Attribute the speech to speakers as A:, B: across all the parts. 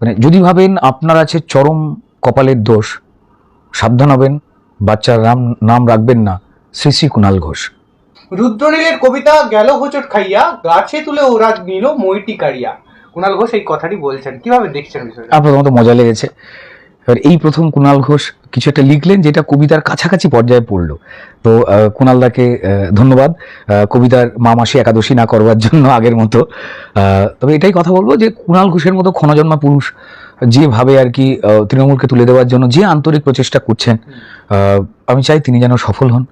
A: মানে যদি ভাবেন আপনার আছে চরম কপালের দোষ সাবধান হবেন বাচ্চার নাম নাম রাখবেন না শ্রী শ্রী কুণাল ঘোষ।
B: রুদ্রনীলের কবিতা গেল হোচট খাইয়া গাছে তুলে ওরা নিল মইটি কাড়িয়া। কুণাল ঘোষ এই কথাটি বলছেন। কীভাবে দেখছেন বিষয়টা?
A: মতো প্রথমত মজা লেগেছে। এবার এই প্রথম কুণাল ঘোষ কিছু একটা লিখলেন যেটা কবিতার কাছাকাছি পর্যায়ে পড়ল। তো কুণালদাকে ধন্যবাদ। কবিতার মা মাসি একাদশী না করবার জন্য আগের মতো। তবে এটাই কথা বলব যে কুণাল ঘোষের মতো ক্ষণজন্মা পুরুষ যেভাবে আর কি তৃণমূলকে তুলে দেওয়ার জন্য যে আন্তরিক প্রচেষ্টা করছেন আমি চাই তিনি যেন সফল হন।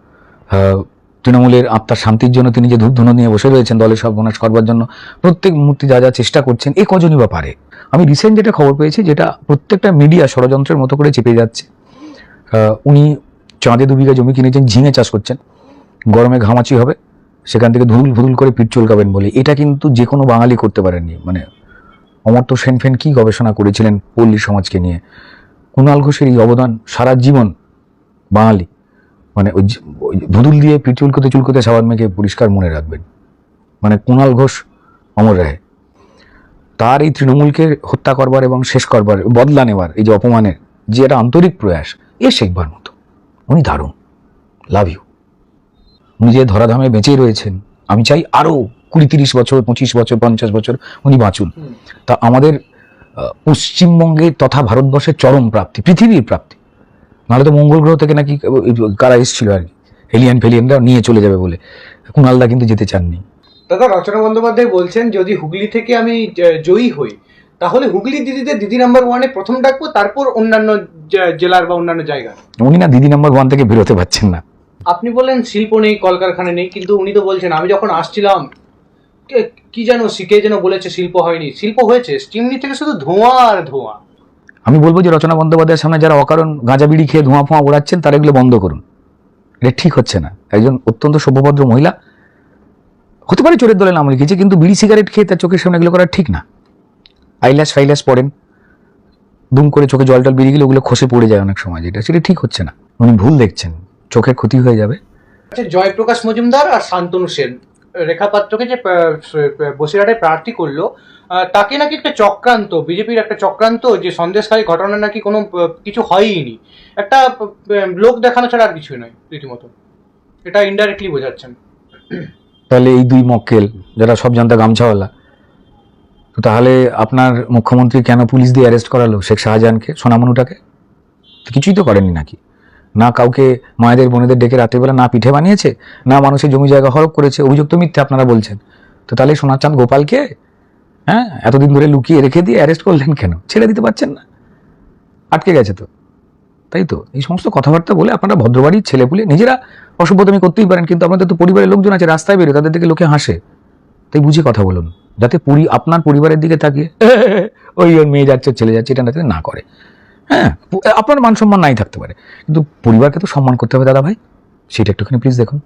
A: তৃণমূলের আত্মার শান্তির জন্য তিনি যে ধূপধুনো নিয়ে বসে রয়েছেন দলের সর্বনাশ করবার জন্য, প্রত্যেক মুহূর্তে যা যা চেষ্টা করছেন, এ কজনই বা পারে? আমি রিসেন্ট যেটা খবর পেয়েছি, যেটা প্রত্যেকটা মিডিয়া ষড়যন্ত্রের মতো করে চেপে যাচ্ছে। উনি চাঁদে দু বিঘা জমি কিনেছেন, ঝিঙে চাষ করছেন। গরমে ঘামাচি হবে, সেখান থেকে ধুল ভুদুল করে পিঠ চুলকাবেন বলে। এটা কিন্তু যে কোনো বাঙালি করতে পারেননি। মানে অমর্ত্য সেন ফেন কী গবেষণা করেছিলেন পল্লী সমাজকে নিয়ে? কুণাল ঘোষের এই অবদান সারা জীবন বাঙালি। মানে ওই ধুদুল দিয়ে পিঠ চুলকোতে চুলকোতে সাবান মেখে পরিষ্কার মনে রাখবেন। মানে কুণাল ঘোষ অমর রায়। তার এই তৃণমূলকে হত্যা করবার এবং শেষ করবার, বদলা নেবার এই যে অপমানের যে একটা আন্তরিক প্রয়াস এ শেখবার মতো। উনি দারুণ। লাভ ইউ উনি যে ধরাধামে বেঁচেই রয়েছেন আমি চাই আরও কুড়ি তিরিশ বছর পঁচিশ বছর পঞ্চাশ বছর উনি বাঁচুন। তা আমাদের পশ্চিমবঙ্গে তথা ভারতবর্ষের চরম প্রাপ্তি পৃথিবীর প্রাপ্তি। নাহলে তো মঙ্গল গ্রহ থেকে নাকি কারা এসেছিল আর কি? এলিয়ান ফেলিয়ানরা নিয়ে চলে যাবে বলে। কুণালদা কিন্তু যেতে চাননি।
B: দাদা রচনা বন্দ্যোপাধ্যায় বলছেন যদি হুগলি থেকে আমি জয়ী হই তাহলে হুগলি দিদিদের দিদি নাম্বার ওয়ানে প্রথম ডাকবো তারপর অন্যান্য জেলার বা অন্যান্য জায়গায়
A: উনি না দিদি নাম্বার ওয়ান থেকে বেরোতে পারছেন না।
B: আপনি বললেন শিল্প নেই কলকারখানা নেই কিন্তু উনি তো বলছেন আমি যখন আসছিলাম কে- কি যেন শিখে যেন বলেছে শিল্প হয়নি। শিল্প হয়েছে চিমনি থেকে শুধু ধোঁয়া আর ধোঁয়া।
A: আমি বলব যে রচনা বন্দ্যোপাধ্যায়ের সামনে যারা অকারণ গাঁজা বিড়ি খেয়ে ধোঁয়া ফোঁয়া ওড়াচ্ছেন তারা এগুলো বন্ধ করুন। এটা ঠিক হচ্ছে না। একজন অত্যন্ত সভ্যভদ্র মহিলা হতে পারে চোরের দলে নাম লিখেছে কিন্তু বিড়ি সিগারেট খেয়ে তার চোখের সামনে এগুলো করা ঠিক না। আইল্যাস ফাইল্যাস পড়েন। দুম করে চোখে জল টল বেরিয়ে গেলে ওগুলো খসে পড়ে যায় অনেক সময়। যেটা সেটা ঠিক হচ্ছে না। উনি ভুল দেখছেন। চোখের ক্ষতি হয়ে যাবে।
B: আচ্ছা জয়প্রকাশ মজুমদার আর শান্তনু সেন রেখা পাত্রকে যে বসিরহাটে প্রার্থী করল তাকে নাকি একটা চক্রান্ত বিজেপির একটা চক্রান্ত যে সন্দেশকারী ঘটনা নাকি কোনো কিছু হয়ইনি। একটা লোক দেখানো ছাড়া আর কিছুই নয় রীতিমতো। এটা ইনডাইরেক্টলি বোঝাচ্ছেন।
A: তাহলে এই দুই মক্কেল যারা সব জানতা গামছাওয়ালা তো তাহলে আপনার মুখ্যমন্ত্রী কেন পুলিশ দিয়ে অ্যারেস্ট করালো শেখ শাহজাহানকে, সোনামনুটাকে? কিছুই তো করেনি নাকি? না কাউকে মায়েদের, বোনেদের ডেকে রাতের বেলা না পিঠে বানিয়েছে, না মানুষের জমি জায়গা হরপ করেছে অভিযোগ তো মিথ্যে আপনারা বলছেন। তো তাহলে সোনাচাঁদ গোপালকে হ্যাঁ এতদিন ধরে লুকিয়ে রেখে দিয়ে অ্যারেস্ট করলেন কেন? ছেড়ে দিতে পারছেন না। আটকে গেছে তো। তাই তো? এই সমস্ত কথাবার্তা বলে আপনারা ভদ্রবাড়ির ছেলেপুলে নিজেরা অসভ্যতমি করতেই পারেন, কিন্তু আপনাদের তো পরিবারের লোকজন আছে, রাস্তায় বেরোয়, তাদের দিকে লোকে হাসে। তাই বুঝে কথা বলুন যাতে পরি আপনার পরিবারের দিকে তাকিয়ে ওই ওর মেয়ে যাচ্ছে ছেলে যাচ্ছে এটা যাতে না করে। হ্যাঁ আপনার মান সম্মান নাই থাকতে পারে কিন্তু পরিবারকে তো সম্মান করতে হবে দাদা ভাই সেটা একটুখানি প্লিজ দেখুন।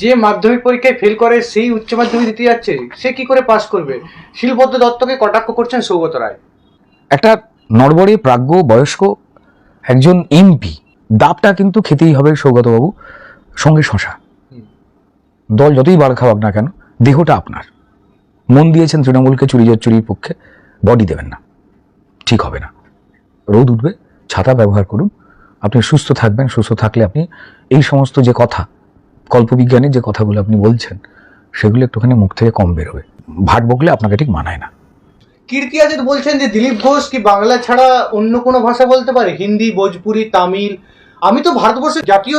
B: যে মাধ্যমিক পরীক্ষায় ফেল করে সেই উচ্চ মাধ্যমিক দিতে যাচ্ছে সে কি করে পাস করবে? শিলবদ্ধ দত্তকে কটাক্ষ করছেন সৌগত রায়।
A: একটা নরবরে প্রাজ্ঞ বয়স্ক একজন এমপি দাপটা কিন্তু খেতেই হবে সৌগতবাবু সঙ্গে শশা। দল যতই বার খাওয়াক না কেন দেহটা আপনার। মন দিয়েছেন তৃণমূলকে চুরি চুরির পক্ষে বডি দেবেন না। ঠিক হবে না। রোদ উঠবে ছাতা ব্যবহার করুন। আপনি সুস্থ থাকবেন সুস্থ থাকলে আপনি এই সমস্ত যে কথা কল্পবিজ্ঞানের যে কথাগুলো আপনি বলছেন সেগুলো একটুখানি মুখ থেকে কম বেরোবে। ভাট বকলে আপনাকে ঠিক মানায় না।
B: কীর্তি আজাদ বলছেন যে দিলীপ ঘোষ কি বাংলা ছাড়া অন্য কোনো ভাষা বলতে পারে? হিন্দি ভোজপুরি তামিল। আমি তো ভারতবর্ষের জাতীয়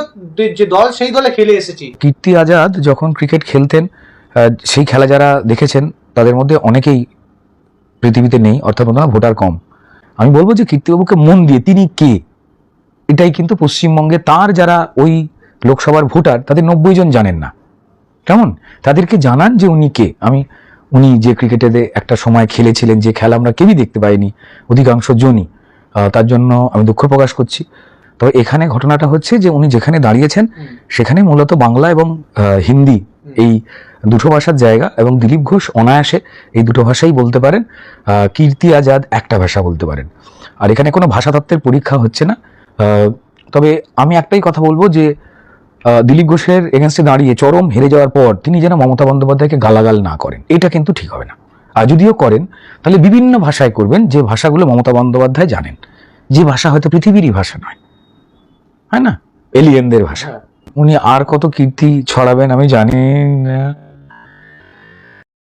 B: যে দল সেই দলে খেলে এসেছি।
A: কীর্তি আজাদ যখন ক্রিকেট খেলতেন সেই খেলা যারা দেখেছেন তাদের মধ্যে অনেকেই পৃথিবীতে নেই অর্থাৎ ওনারা ভোটার কম। আমি বলব যে কীর্তিবাবুকে মন দিয়ে তিনি কে? এটাই কিন্তু পশ্চিমবঙ্গে তার যারা ওই লোকসভার ভোটার তাদের নব্বই জন জানেন না। কেমন? তাদেরকে জানান যে উনি কে। আমি উনি যে ক্রিকেটে একটা সময় খেলেছিলেন যে খেলা আমরা কেউই দেখতে পাইনি অধিকাংশ জনই। তার জন্য আমি দুঃখ প্রকাশ করছি। তবে এখানে ঘটনাটা হচ্ছে যে উনি যেখানে দাঁড়িয়েছেন সেখানে মূলত বাংলা এবং হিন্দি এই দুটো ভাষার জায়গা এবং দিলীপ ঘোষ অনায়াসে এই দুটো ভাষাই বলতে পারেন কীর্তি আজাদ একটা ভাষা বলতে পারেন। আর এখানে কোনো ভাষাতত্ত্বের পরীক্ষা হচ্ছে না। তবে আমি একটাই কথা বলব যে দিলীপ ঘোষের এগেনস্টে দাঁড়িয়ে চরম হেরে যাওয়ার পর তিনি যেন মমতা বন্দ্যোপাধ্যায়কে গালাগাল না করেন এটা কিন্তু ঠিক হবে না। আর যদিও করেন তাহলে বিভিন্ন ভাষায় করবেন যে ভাষাগুলো মমতা বন্দ্যোপাধ্যায় জানেন। যে ভাষা হয়তো পৃথিবীরই ভাষা নয়। হ্যাঁ না? এলিয়েনদের ভাষা।
B: হ্যাঁ।
A: উনি আর কত কীর্তি ছড়াবেন আমি জানি না।